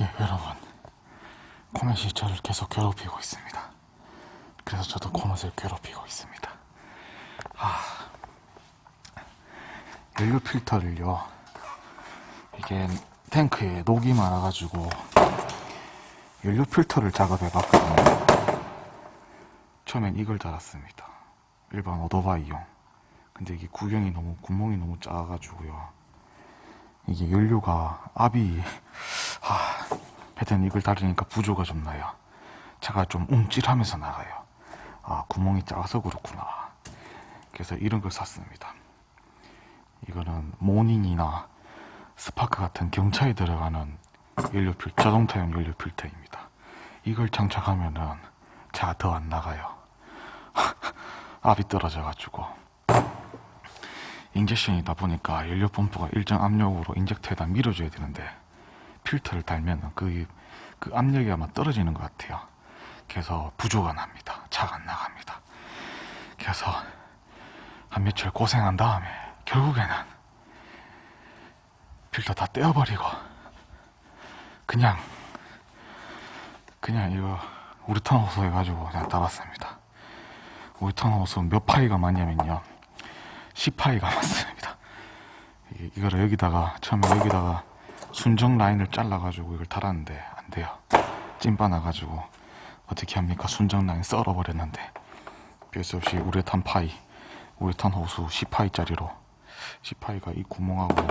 예, 여러분. 코멧이 저를 계속 괴롭히고 있습니다. 그래서 저도 코멧을 괴롭히고 있습니다. 아, 연료 필터를요. 이게 탱크에 녹이 많아가지고 연료 필터를 작업해 봤거든요. 처음엔 이걸 달았습니다. 일반 오토바이용. 근데 이게 구경이 너무 구멍이 너무 작아가지고요. 이게 연료가 압이 아, 하여튼 이걸 달으니까 부조가 좀 나요. 차가 좀 움찔하면서 나가요. 아 구멍이 작아서 그렇구나. 그래서 이런 걸 샀습니다. 이거는 모닝이나 스파크 같은 경차에 들어가는 연료 필 자동차용 연료 필터입니다. 이걸 장착하면은 차가 더안 나가요. 압이 떨어져가지고 인젝션이다 보니까 연료 펌프가 일정 압력으로 인젝터에다 밀어줘야 되는데 필터를 달면 그, 그 압력이 아마 떨어지는 것 같아요. 그래서 부조가 납니다. 차가 안 나갑니다. 그래서 한 며칠 고생한 다음에 결국에는 필터 다 떼어버리고 그냥 그냥 이거 우레탄 호수 해가지고 그냥 달았습니다. 우레탄 호수 몇 파이가 많냐면요. 10파이가 많습니다. 이- 이거를 여기다가 처음에 여기다가 순정 라인을 잘라가지고 이걸 달았는데 안 돼요. 찐빠 나가지고 어떻게 합니까? 순정 라인 썰어버렸는데 별수 없이 우레탄 파이, 우레탄 호수 10파이짜리로 10파이가 이 구멍하고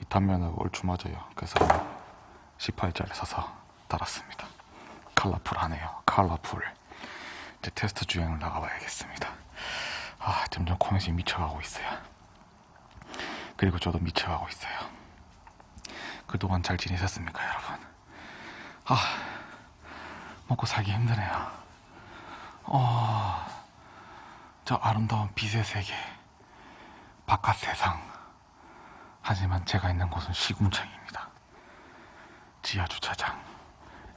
이 단면하고 얼추 맞아요. 그래서 10파이짜리 사서 달았습니다. 컬러풀하네요. 컬러풀. 이제 테스트 주행을 나가봐야겠습니다. 아, 점점 코넷이 미쳐가고 있어요. 그리고 저도 미쳐가고 있어요. 그동안 잘 지내셨습니까, 여러분? 아, 먹고 살기 힘드네요. 어, 저 아름다운 빛의 세계, 바깥 세상. 하지만 제가 있는 곳은 시궁창입니다. 지하 주차장,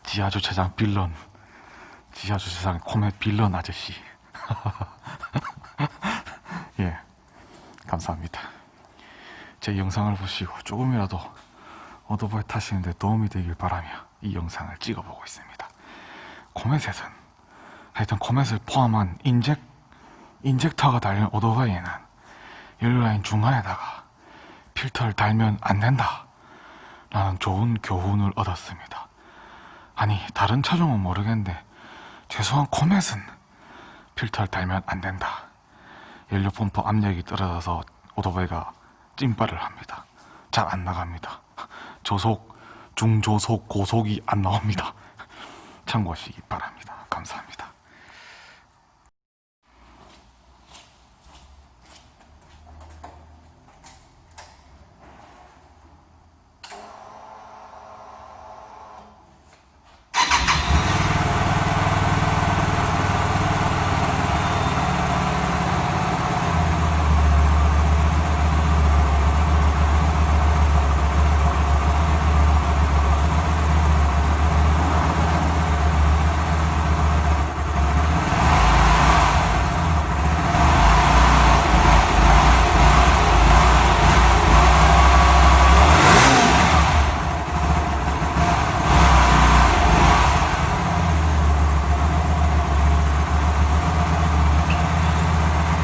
지하 주차장 빌런, 지하 주차장 코멧 빌런 아저씨. 예, 감사합니다. 제 영상을 보시고 조금이라도 오토바이 타시는데 도움이 되길 바라며 이 영상을 찍어보고 있습니다. 코멧은 하여튼 코멧을 포함한 인젝 인젝터가 달린 오토바이에는 연료라인 중간에다가 필터를 달면 안 된다 라는 좋은 교훈을 얻었습니다. 아니 다른 차종은 모르겠는데 최소한 코멧은 필터를 달면 안 된다. 연료 펌프 압력이 떨어져서 오토바이가 찐발을 합니다. 잘 안 나갑니다. 저속, 중저속, 고속이 안 나옵니다. 참고하시기 바랍니다.